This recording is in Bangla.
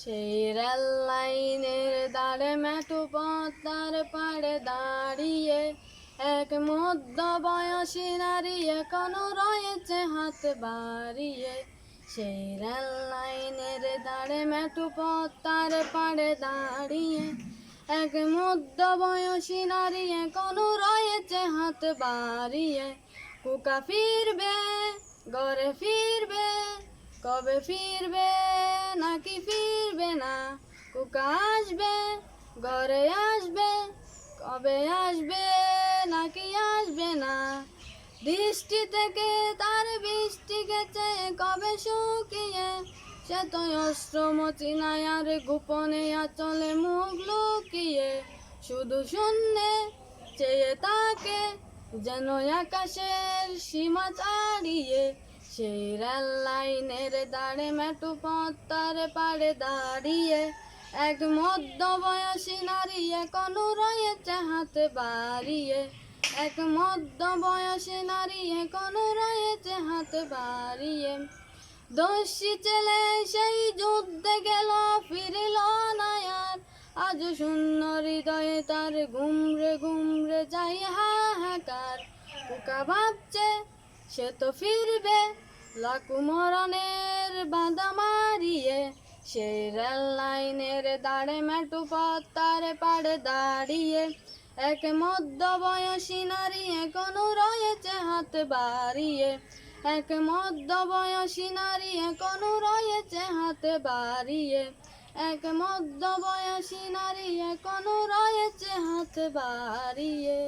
সেই রেল লাইনের দাঁড়ে মেটু পদ্মার পাড়ে দাঁড়িয়ে এক মধ্য বয়সী নারী এখনও রয়েছে হাত বাড়িয়ে। সেই রেল লাইনের দাঁড়ে মেটু পদ্মার পাড়ে দাঁড়িয়ে এক মধ্য বয়সী নারী এখনও রয়েছে হাত বাড়িয়ে। কুকা ফিরবে, ঘরে ফিরবে, কবে ফিরবে? নাকি ফিরবে না? কুকা আসবে, ঘরে আসবে, কবে আসবে, নাকি আসবে না? দৃষ্টি থেকে তার বৃষ্টি গেছে, কবে শুকিয়ে? সে তো অশ্রমতি নাই আর গোপনে আচলে মুখ লুকিয়ে। শুধু শূন্যে চেয়ে তাকে, যেন আকাশের সীমা ছাড়িয়ে। সেই রেল লাইনের দাঁড়ে মেটু পত্তার পাড়ে দাঁড়িয়ে এক মধ্য বয়সী নারী এখনও রয়েছে হাতে বাড়িয়ে। এক মধ্য বয়সী নারী এখনও রয়েছে হাতে বাড়িয়ে। দোষী ছেলে সেই যুদ্ধে গেল, ফিরিল না আর আজ শূন্য হৃদয়ে তার ঘুমরে ঘুমরে যাই হাহাকার। পোকা ভাবছে সে তো ফিরবে লাকু মরণের বাঁধা মারিয়ে। সেই রেল লাইনের দাঁড়ে মেটু পত্তার পাড়ে দাঁড়িয়ে। এক মধ্য বয়সী নারী এখনও রয়েছে হাত বাড়িয়ে। এক মধ্য বয়সী নারী এখনও রয়েছে হাত বাড়িয়ে। এক মধ্য বয়সী নারী এখনও রয়েছে হাত বাড়িয়ে।